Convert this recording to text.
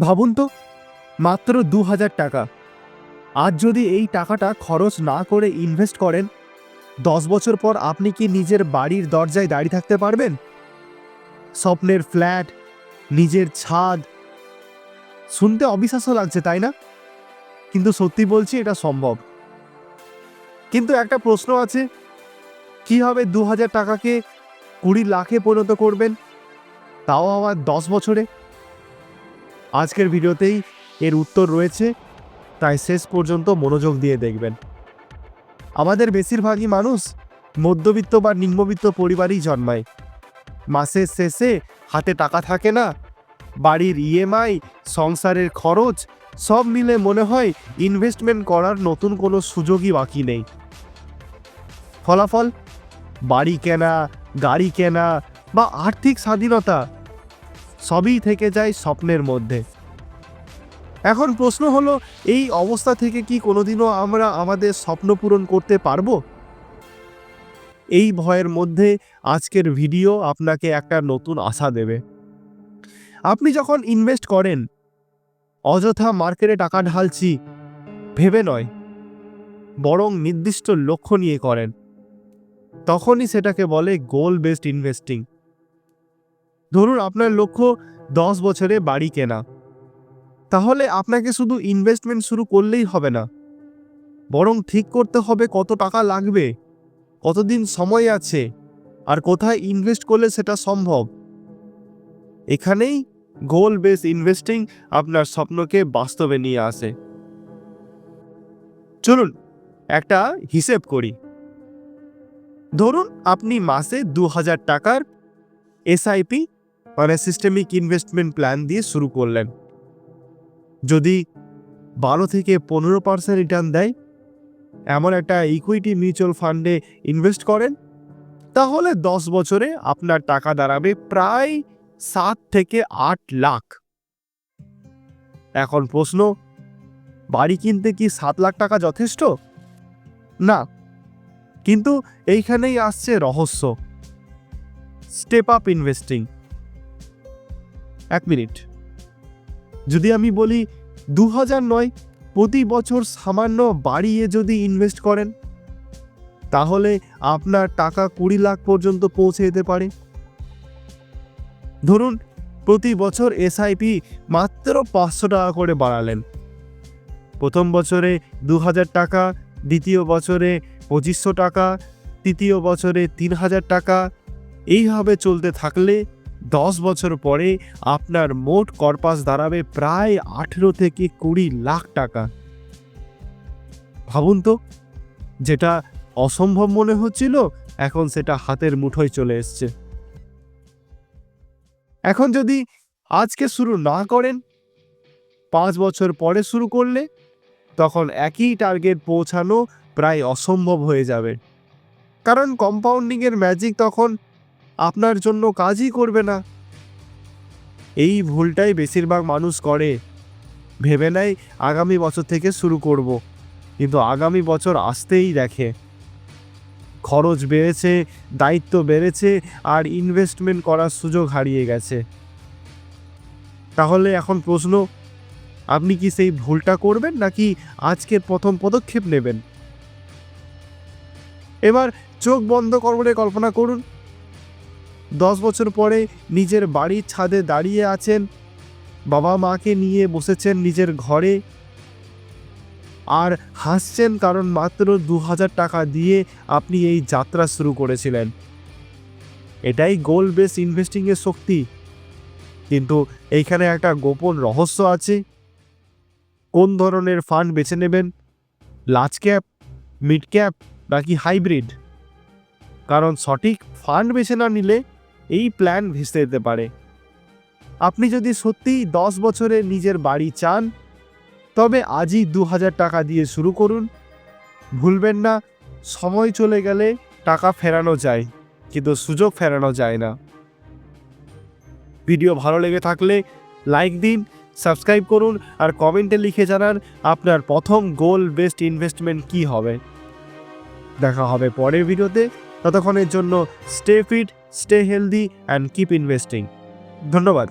ভাবুন তো, মাত্র দু হাজার টাকা। আজ যদি এই টাকাটা খরচ না করে ইনভেস্ট করেন, দশ বছর পর আপনি কি নিজের বাড়ির দরজায় দাঁড়িয়ে থাকতে পারবেন? স্বপ্নের ফ্ল্যাট, নিজের ছাদ। শুনতে অবিশ্বাস্য লাগছে, তাই না? কিন্তু সত্যি বলছি, এটা সম্ভব। কিন্তু একটা প্রশ্ন আছে, কীভাবে দু হাজার টাকাকে কুড়ি লাখে পরিণত করবেন? তাও আবার দশ বছরে? আজকের ভিডিওতেই এর উত্তর রয়েছে, তাই শেষ পর্যন্ত মনোযোগ দিয়ে দেখবেন। আমাদের বেশিরভাগই মানুষ মধ্যবিত্ত বা নিম্নবিত্ত পরিবারই জন্মায়। মাসের শেষে হাতে টাকা থাকে না, বাড়ির ইএমআই সংসারের খরচ, সব মিলে মনে হয় ইনভেস্টমেন্ট করার নতুন কোনো সুযোগই বাকি নেই। ফলাফল? বাড়ি কেনা, গাড়ি কেনা বা আর্থিক স্বাধীনতা সবই থেকে যায় স্বপ্নের মধ্যে। এখন প্রশ্ন হলো, এই অবস্থা থেকে কি কোনোদিনও আমরা আমাদের স্বপ্ন পূরণ করতে পারব? এই ভয়ের মধ্যে আজকের ভিডিও আপনাকে একটা নতুন আশা দেবে। আপনি যখন ইনভেস্ট করেন, অযথা মার্কেটে টাকা ঢালছি, ভেবে নয়, বরং নির্দিষ্ট লক্ষ্য নিয়ে করেন। তখনই সেটাকে বলে গোল বেসড ইনভেস্টিং। ধরুন আপনার লক্ষ্য দশ বছরে বাড়ি কেনা। তাহলে আপনাকে শুধু ইনভেস্টমেন্ট শুরু করলেই হবে না। বরং ঠিক করতে হবে কত টাকা লাগবে, কতদিন সময় আছে, আর কোথায় ইনভেস্ট করলে সেটা সম্ভব। এখানেই গোল বেস ইনভেস্টিং আপনার স্বপ্নকে বাস্তবে নিয়ে আসে। চলুন, একটা হিসেব করি। ধরুন আপনি মাসে দু হাজার টাকার এসআইপি মানে সিস্টেমিক ইনভেস্টমেন্ট প্ল্যান দিয়ে শুরু করলেন। যদি বারো থেকে পনেরো পার্সেন্ট রিটার্ন দেয়, এমন একটা ইকুইটি মিউচুয়াল ফান্ডে ইনভেস্ট করেন, তাহলে দশ বছরে আপনার টাকা দাঁড়াবে প্রায় সাত থেকে আট লাখ। এখন প্রশ্ন, বাড়ি কিনতে কি সাত লাখ টাকা যথেষ্ট? না, কিন্তু এইখানেই আসছে রহস্য। স্টেপ আপ ইনভেস্টিং এক মিনিট। যদি আমি বলি দু হাজার নয়, প্রতি বছর সামান্য বাড়িয়ে যদি ইনভেস্ট করেন, তাহলে আপনার টাকা কুড়ি লাখ পর্যন্ত পৌঁছে যেতে পারে। ধরুন, প্রতি বছর এসআইপি মাত্র পাঁচশো টাকা করে বাড়ালেন। প্রথম বছরে দু হাজার টাকা, দ্বিতীয় বছরে পঁচিশশো টাকা, তৃতীয় বছরে তিন হাজার টাকা, এইভাবে চলতে থাকলে দশ বছর পরে আপনার মোট কর্পাস দাঁড়াবে প্রায় আঠেরো থেকে কুড়ি লাখ টাকা। ভাবুন তো, যেটা অসম্ভব মনে হচ্ছিল, এখন সেটা হাতের মুঠোয় চলে এসছে। এখন যদি আজকে শুরু না করেন, পাঁচ বছর পরে শুরু করলে, তখন একই টার্গেট পৌঁছানো প্রায় অসম্ভব হয়ে যাবে। কারণ কম্পাউন্ডিংয়ের ম্যাজিক তখন আপনার জন্য কাজই করবে না। এই ভুলটাই বেশিরভাগ মানুষ করে। ভেবে নেয় আগামী বছর থেকে শুরু করব। কিন্তু আগামী বছর আসতেই দেখে। খরচ বেড়েছে, দায়িত্ব বেড়েছে, আর ইনভেস্টমেন্ট করার সুযোগ হারিয়ে গেছে। তাহলে এখন প্রশ্ন, আপনি কি সেই ভুলটা করবেন নাকি আজকের প্রথম পদক্ষেপ নেবেন? এবার চোখ বন্ধ করে কল্পনা করুন। দশ বছর পরে নিজের বাড়ির ছাদে দাঁড়িয়ে আছেন। বাবা মাকে নিয়ে বসেছেন নিজের ঘরে। আর হাসছেন কারণ মাত্র দু হাজার টাকা দিয়ে আপনি এই যাত্রা শুরু করেছিলেন। এটাই গোল বেস ইনভেস্টিংয়ের শক্তি। কিন্তু এইখানে একটা গোপন রহস্য আছে। কোন ধরনের ফান্ড বেছে নেবেন? লার্জ ক্যাপ মিড ক্যাপ নাকি হাইব্রিড কারণ সঠিক ফান্ড বেছে না নিলে এই প্ল্যান ভেসে যেতে পারে। আপনি যদি সত্যিই দশ বছরে নিজের বাড়ি চান, তবে আজই দু হাজার টাকা দিয়ে শুরু করুন। ভুলবেন না, সময় চলে গেলে টাকা ফেরানো যায়, কিন্তু সুযোগ ফেরানো যায় না। ভিডিও ভালো লেগে থাকলে লাইক দিন সাবস্ক্রাইব করুন, আর কমেন্টে লিখে জানান আপনার প্রথম গোল বেস্ট ইনভেস্টমেন্ট কি হবে। দেখা হবে পরের ভিডিওতে ততক্ষণের জন্য stay fit stay healthy and keep investing ধন্যবাদ